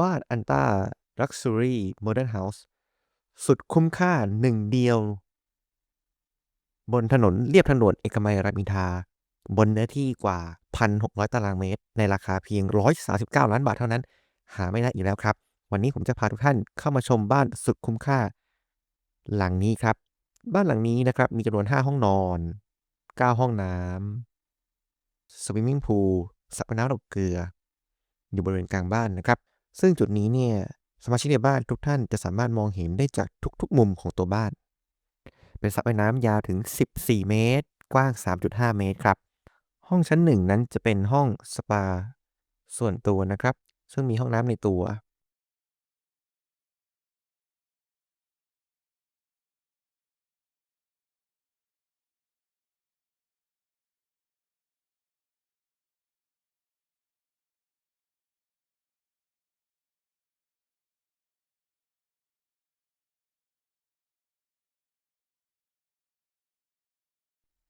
บ้านอันต้า Luxury Modern House สุดคุ้มค่าหนึ่งเดียว บนถนนเลียบทางด่วนเอกมัยรามอินทราบนเนื้อที่กว่า 1,600 ตารางเมตร ในราคาเพียง 139 ล้านบาทเท่านั้น หาไม่ได้อีกแล้วครับ วันนี้ผมจะพาทุกท่านเข้ามาชมบ้านสุดคุ้มค่า หลังนี้ครับ บ้านหลังนี้นะครับ มีจำนวน 5 ห้องนอน 9 ห้องน้ำสวิมมิ่งพูลสระน้ำดอกเกลือ อยู่บริเวณกลางบ้านนะครับ ซึ่งจุดนี้เนี่ยสมาชิกในบ้านทุกท่านจะสามารถมองเห็นได้จากทุกๆมุมของตัวบ้าน เป็นสระว่ายน้ำยาวถึง 14 เมตร กว้าง 3.5 เมตรครับ ห้องชั้นหนึ่งนั้นจะเป็นห้องสปาส่วนตัวนะครับ ซึ่งมีห้องน้ำในตัว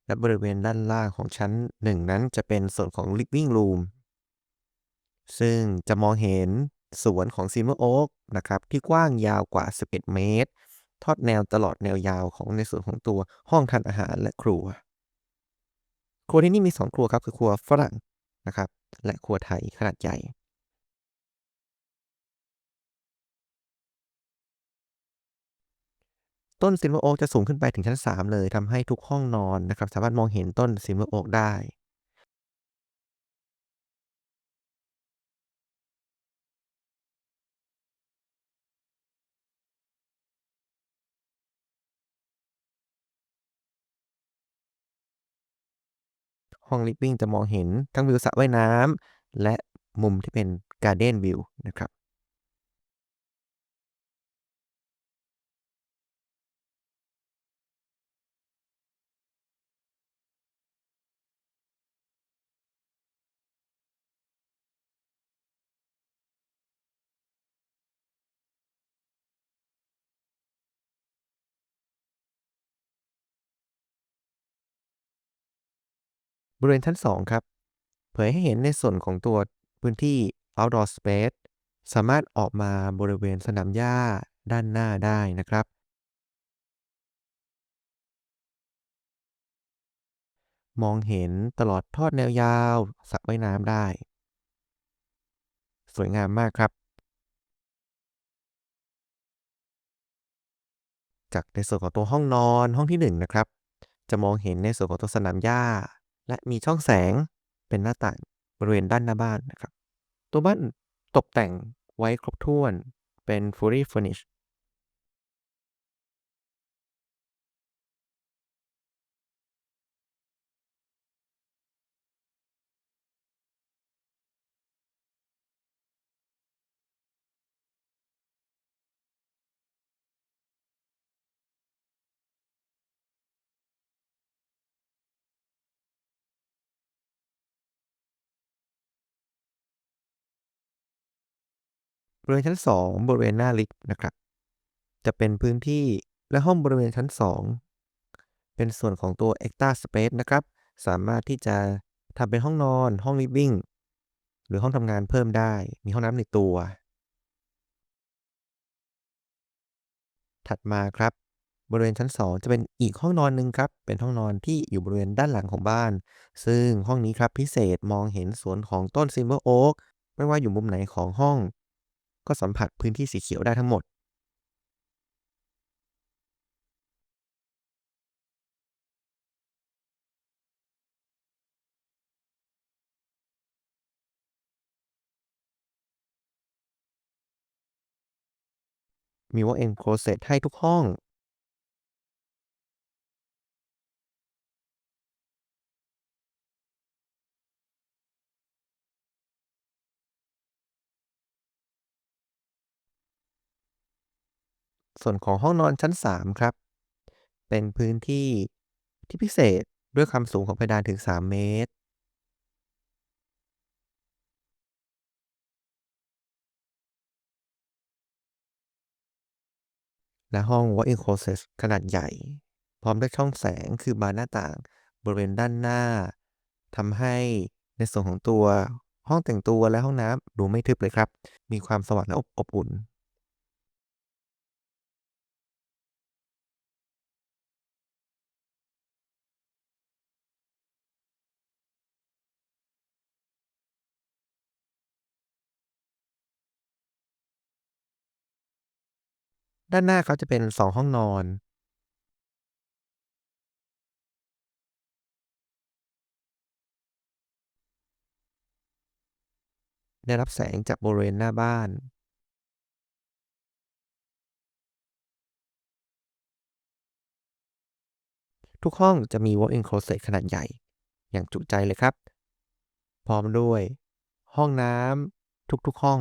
และบริเวณด้านล่างของชั้นหนึ่งนั้นจะเป็นส่วนของ living room ซึ่งจะมองเห็นสวนของ Silver Oak นะครับที่กว้างยาวกว่า 11 เมตร ทอดแนวตลอดแนวยาวของในส่วนของตัวห้องทานอาหารและครัว ครัวที่นี่มี 2 ครัวครับคือครัวฝรั่งนะครับและครัวไทยขนาดใหญ่ ต้น Silver Oak จะสูงขึ้นไปถึงชั้น 3 เลยทำให้ทุกห้องนอนนะครับ สามารถมองเห็นต้น Silver Oak ได้ ห้อง living จะมองเห็นทั้งวิวสระว่ายน้ำและมุมที่เป็น garden view นะครับ บริเวณชั้น 2 ครับ เผยให้เห็นในส่วนของตัวพื้นที่ outdoor space สามารถออกมาบริเวณสนามหญ้าด้านหน้าได้นะครับ มองเห็นตลอดทอดแนวยาวสระว่ายน้ำได้ สวยงามมากครับ จากในส่วนของตัวห้องนอนห้องที่ 1 นะครับ จะมองเห็นในส่วนของตัวสนามหญ้า และมีช่องแสงเป็นหน้าต่างบริเวณด้านหน้าบ้านนะครับ ตัวบ้านตกแต่งไว้ครบถ้วนเป็น fully furnished บริเวณชั้น 2 บริเวณหน้าลิฟต์นะครับ จะเป็นพื้นที่และห้องบริเวณชั้น 2 เป็นส่วนของตัว extra space นะครับ สามารถที่จะทำเป็นห้องนอน ห้อง living หรือห้องทำงานเพิ่มได้ มีห้องน้ำในตัว ถัดมาครับ บริเวณชั้น 2 จะเป็นอีกห้องนอนหนึ่งครับ เป็นห้องนอนที่อยู่บริเวณด้านหลังของบ้าน ซึ่งห้องนี้ครับพิเศษมองเห็นสวนของต้น Silver Oak ไม่ว่าอยู่มุมไหนของห้อง ก็สัมผัสพื้นที่สีเขียวได้ทั้งหมดมีว่าเอ็นโคลเซตให้ทุกห้อง ส่วนของห้องนอนชั้น 3 ครับ เป็นพื้นที่ที่พิเศษด้วยความสูงของเพดานถึง 3 เมตร และห้อง walk-in closet ขนาดใหญ่ พร้อมด้วยช่องแสงคือบานหน้าต่างบริเวณด้านหน้าทำให้ในส่วนของตัวห้องแต่งตัวและห้องน้ำดูไม่ทึบเลยครับ มีความสว่างและอบอบอุ่น ด้านหน้าเขาจะเป็น 2 ห้องนอน ได้รับแสงจากบริเวณหน้าบ้าน ทุกห้องจะมี walk-in closet ขนาดใหญ่ อย่างจุใจเลยครับ พร้อมด้วย ห้องน้ำทุกๆห้อง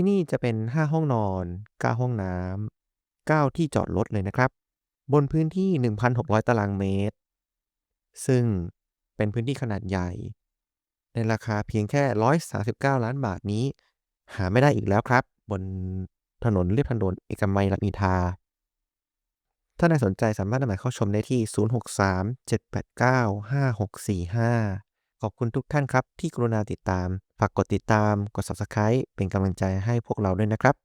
ที่นี่จะเป็น 5 ห้องนอน 9 ห้องน้ำ9ที่จอดรถเลยนะครับ บนพื้นที่ 1,600 ตารางเมตร ซึ่งเป็นพื้นที่ขนาดใหญ่ ในราคาเพียงแค่ 139 ล้านบาทนี้ หาไม่ได้อีกแล้วครับ บนถนนเลียบทางด่วนเอกมัยรามอินทา ถ้านใดสนใจสามารถนัดหมายเข้าชมได้ที่ 063-789-5645 ขอบคุณทุกท่านครับที่กรุณาติดตาม ฝากกดติดตาม กด Subscribe เป็นกำลังใจให้พวกเราด้วยนะครับ